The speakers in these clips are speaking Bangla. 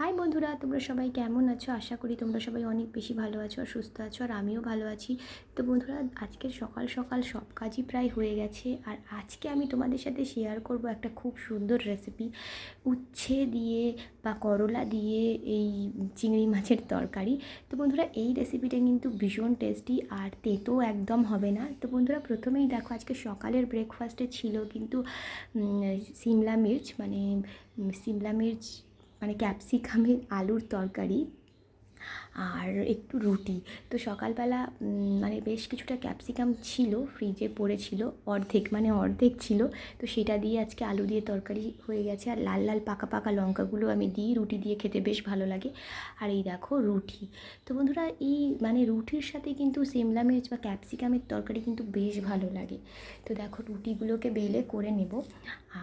হাই বন্ধুরা, তোমরা সবাই কেমন আছো? আশা করি তোমরা সবাই অনেক বেশি ভালো আছো আর সুস্থ আছো আর আমিও ভালো আছি। তো বন্ধুরা, আজকের সকাল সকাল সব কাজই প্রায় হয়ে গেছে আর আজকে আমি তোমাদের সাথে শেয়ার করব একটা খুব সুন্দর রেসিপি উচ্ছে দিয়ে বা করলা দিয়ে এই চিংড়ি মাছের তরকারি। তো বন্ধুরা, এই রেসিপিটা কিন্তু ভীষণ টেস্টি আর তেতো একদম হবে না। তো বন্ধুরা, প্রথমেই দেখো, আজকে সকালের ব্রেকফাস্টে ছিল কিন্তু সিমলা মির্চ মানে সিমলা মির্চ মানে ক্যাপসিকামের আলুর তরকারি আর একটু রুটি। তো সকালবেলা মানে বেশ কিছুটা ক্যাপসিকাম ছিল ফ্রিজে পড়েছিল, অর্ধেক মানে অর্ধেক ছিল। তো সেটা দিয়ে আজকে আলু দিয়ে তরকারি হয়ে গেছে। আর লাল লাল পাকা পাকা লঙ্কাগুলো আমি দিই, রুটি দিয়ে খেতে বেশ ভালো লাগে। আর এই দেখো রুটি। তো বন্ধুরা, এই মানে রুটির সাথে কিন্তু সিমলা মির্চ বা ক্যাপসিকামের তরকারি কিন্তু বেশ ভালো লাগে। তো দেখো রুটিগুলোকে বেলে করে নেব।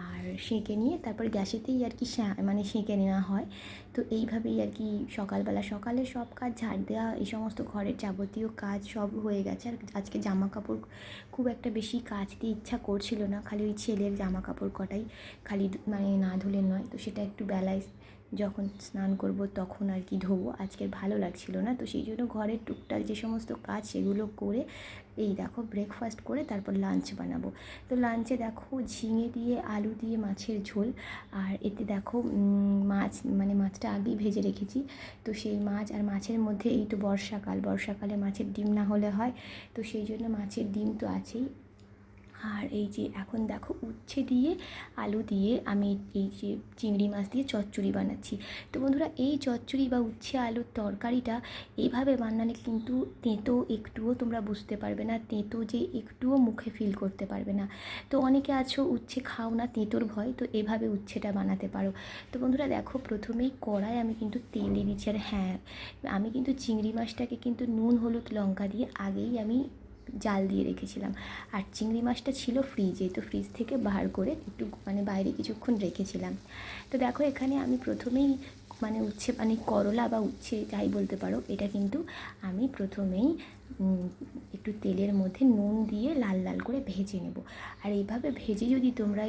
আর সেঁকে নিয়ে তারপর গ্যাসেতেই আর কি মানে সেঁকে নেওয়া হয়। তো এইভাবেই আর কি সকালবেলা সকালে সব কাজ ঝাড় দেওয়া, এই সমস্ত ঘরের যাবতীয় কাজ সব হয়ে গেছে। আর আজকে জামা কাপড় খুব একটা বেশি কাচতে ইচ্ছা করছিল না, খালি ওই ছেলের জামা কাপড় কটাই খালি মানে না ধুলে নয়, তো সেটা একটু বেলায় যখন স্নান করব তখন আর কি ধোবো। আজকে ভালো লাগছিল না, তো সেই জন্য ঘরের টুকটাক যে সমস্ত কাজ সেগুলো করে এই দেখো ব্রেকফাস্ট করে তারপর লাঞ্চ বানাবো। তো লাঞ্চে দেখো ঝিঙে দিয়ে, আলু দিয়ে, মাছের ঝোল আর এতে দেখো মাছ মানে মাছটা আগেই ভেজে রেখেছি। তো সেই মাছ আর মাছের মধ্যে এই তো বর্ষাকাল, বর্ষাকালে মাছের ডিম না হলে হয়। তো সেই জন্য মাছের ডিম তো আছেই। আর এই যে এখন দেখো উচ্ছে দিয়ে আলু দিয়ে আমি এই যে চিংড়ি মাছ দিয়ে চচ্চড়ি বানাচ্ছি। তো বন্ধুরা, এই চচ্চড়ি বা উচ্ছে আলুর তরকারিটা এইভাবে বানালে কিন্তু তেঁতো একটুও তোমরা বুঝতে পারবে না, তেঁতো যে একটুও মুখে ফিল করতে পারবে না। তো অনেকে আছো উচ্ছে খাও না তেঁতোর ভয়, তো এভাবে উচ্ছেটা বানাতে পারো। তো বন্ধুরা, দেখো প্রথমেই কড়াই আমি কিন্তু তেল দিয়ে দিচ্ছি। আর হ্যাঁ আমি কিন্তু চিংড়ি মাছটাকে কিন্তু নুন, হলুদ, লঙ্কা দিয়ে আগেই আমি জাল দিয়ে রেখেছিলাম। আর চিংড়ি মাছটা ছিল ফ্রিজে তো ফ্রিজ থেকে বার করে একটু মানে বাইরে কিছুক্ষণ রেখেছিলাম। তো দেখো এখানে আমি প্রথমেই মানে উচ্ছে মানে করলা বা উচ্ছে যাই বলতে পারো, এটা কিন্তু আমি প্রথমেই একটু তেলের মধ্যে নুন দিয়ে লাল লাল করে ভেজে নেব। আর এইভাবে ভেজে যদি তোমরা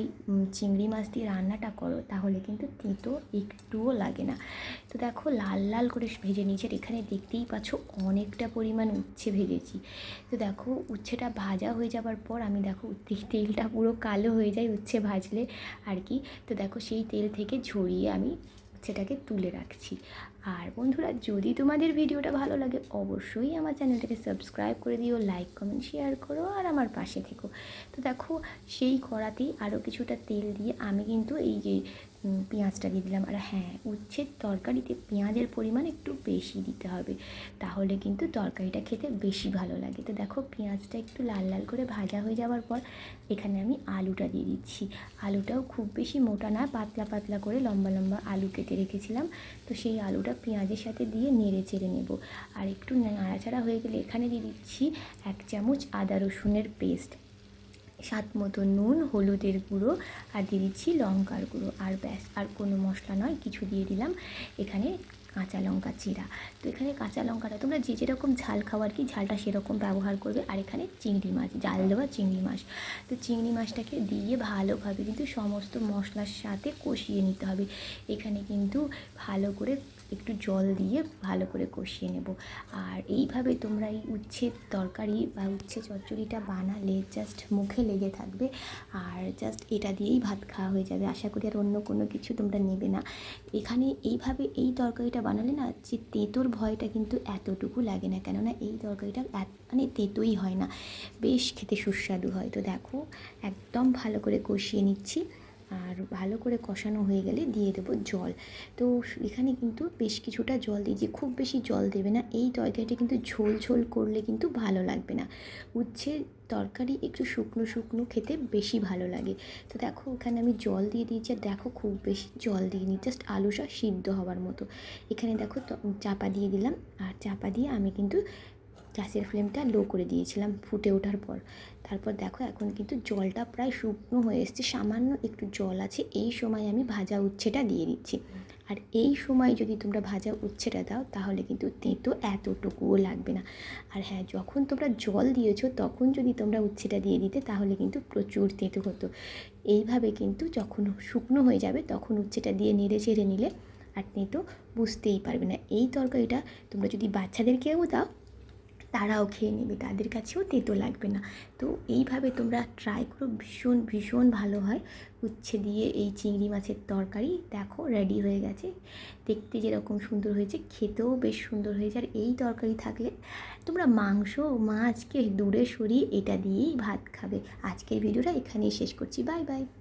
চিংড়ি মাছ দিয়ে রান্নাটা করো, তাহলে কিন্তু তেঁতো একটুও লাগে না। তো দেখো, লাল লাল করে ভেজে নিয়েছি, আর এখানে দেখতেই পাচ্ছ অনেকটা পরিমাণ উচ্ছে ভেজেছি। তো দেখো, উচ্ছেটা ভাজা হয়ে যাবার পর আমি দেখো তেলটা পুরো কালো হয়ে যায় উচ্ছে ভাজলে আর কি। তো দেখো, সেই তেল থেকে ঝরিয়ে আমি সেটাকে তুলে রাখছি। আর বন্ধুরা, যদি তোমাদের ভিডিওটা ভালো লাগে, অবশ্যই আমার চ্যানেলটাকে সাবস্ক্রাইব করে দিও, লাইক, কমেন্ট, শেয়ার করো আর আমার পাশে থেকো। তো দেখো, সেই কড়াতেই আরও কিছুটা তেল দিয়ে আমি কিন্তু এই যে পেঁয়াজটা দিয়ে দিলাম। আর হ্যাঁ উচ্ছের তরকারিতে পেঁয়াজের পরিমাণ একটু বেশি দিতে হবে। তাহলে কিন্তু তরকারিটা খেতে বেশি ভালো লাগে। তো দেখো, পেঁয়াজটা একটু লাল লাল করে ভাজা হয়ে যাওয়ার পর এখানে আমি আলুটা দিয়ে দিচ্ছি। আলুটাও খুব বেশি মোটা না, পাতলা পাতলা করে লম্বা লম্বা আলু কেটে রেখেছিলাম। তো সেই আলুটা পেঁয়াজের সাথে দিয়ে নেড়ে চেড়ে নেব। আর একটু নাড়াচাড়া হয়ে গেলে এখানে দিয়ে দিচ্ছি এক চামচ আদা রসুনের পেস্ট। স্বাদ মতো নুন, হলুদের গুঁড়ো আর দিয়ে দিচ্ছি লঙ্কার গুঁড়ো। আর ব্যাস, আর কোনো মশলা নয়, কিছু দিয়ে দিলাম। এখানে কাঁচা লঙ্কা চিরা তো এখানে কাঁচা লঙ্কাটা তোমরা যে যেরকম ঝাল খাওয়ার কি, ঝালটা সেরকম ব্যবহার করবে। আর এখানে চিংড়ি মাছ, জাল দেওয়া চিংড়ি মাছ। তো চিংড়ি মাছটাকে দিয়ে ভালোভাবে কিন্তু সমস্ত মশলার সাথে কষিয়ে নিতে হবে। এখানে কিন্তু ভালো করে একটু জল দিয়ে ভালো করে কষিয়ে নেব। আর এইভাবে তোমরা এই উচ্ছের তরকারি বা উচ্ছে চচ্চড়িটা বানালে জাস্ট মুখে লেগে থাকবে। আর জাস্ট এটা দিয়েই ভাত খাওয়া হয়ে যাবে। আশা করি আর অন্য কোনো কিছু তোমরা নেবে না। এখানে এইভাবে এই তরকারিটা বানালে না যে তেঁতোর ভয়টা কিন্তু এতটুকু লাগে না। কেননা এই তরকারিটা মানে তেঁতোই হয় না। বেশ খেতে সুস্বাদু হয়। তো দেখো, একদম ভালো করে কষিয়ে নিচ্ছি। আর ভালো করে কষানো হয়ে গেলে দিয়ে দেবো জল। তো এখানে কিন্তু বেশ কিছুটা জল দিয়েছি, খুব বেশি জল দেবে না। এই তরকারিটা কিন্তু ঝোল ঝোল করলে কিন্তু ভালো লাগবে না। উচ্ছে তরকারি একটু শুকনো শুকনো খেতে বেশি ভালো লাগে। তো দেখো এখানে আমি জল দিয়ে দিয়েছি আর দেখো খুব বেশি জল দিইনি জাস্ট আলুটা সিদ্ধ হওয়ার মতো। এখানে দেখো চাপা দিয়ে দিলাম। আর চাপা দিয়ে আমি কিন্তু গ্যাসের ফ্লেমটা লো করে দিয়েছিলাম ফুটে ওঠার পর। তারপর দেখো এখন কিন্তু জলটা প্রায় শুকনো হয়ে এসছে, সামান্য একটু জল আছে, এই সময় আমি ভাজা উচ্ছেটা দিয়ে দিচ্ছি। আর এই সময় যদি তোমরা ভাজা উচ্ছেটা দাও, তাহলে কিন্তু তেঁতো এতটুকুও লাগবে না। আর হ্যাঁ যখন তোমরা জল দিয়েছ, তখন যদি তোমরা উচ্ছেটা দিয়ে দিতে, তাহলে কিন্তু প্রচুর তেঁতো হতো। এইভাবে কিন্তু যখন শুকনো হয়ে যাবে, তখন উচ্ছেটা দিয়ে নেড়ে চেড়ে নিলে আর তেঁতো বুঝতেই পারবে না। এই তরকারিটা তোমরা যদি বাচ্চাদেরকেও দাও তারাও খেয়ে নেবে, তাদের কাছেও তেতো লাগবে না। তো এইভাবে তোমরা ট্রাই করো, ভীষণ ভীষণ ভালো হয়। উচ্ছে দিয়ে এই চিংড়ি মাছের তরকারি দেখো রেডি হয়ে গেছে। দেখতে যেরকম সুন্দর হয়েছে, খেতেও বেশ সুন্দর হয়েছে। আর এই তরকারি থাকলে তোমরা মাংস, মাছকে দূরে সরিয়ে এটা দিয়েই ভাত খাবে। আজকের ভিডিওটা এখানেই শেষ করছি। Bye bye.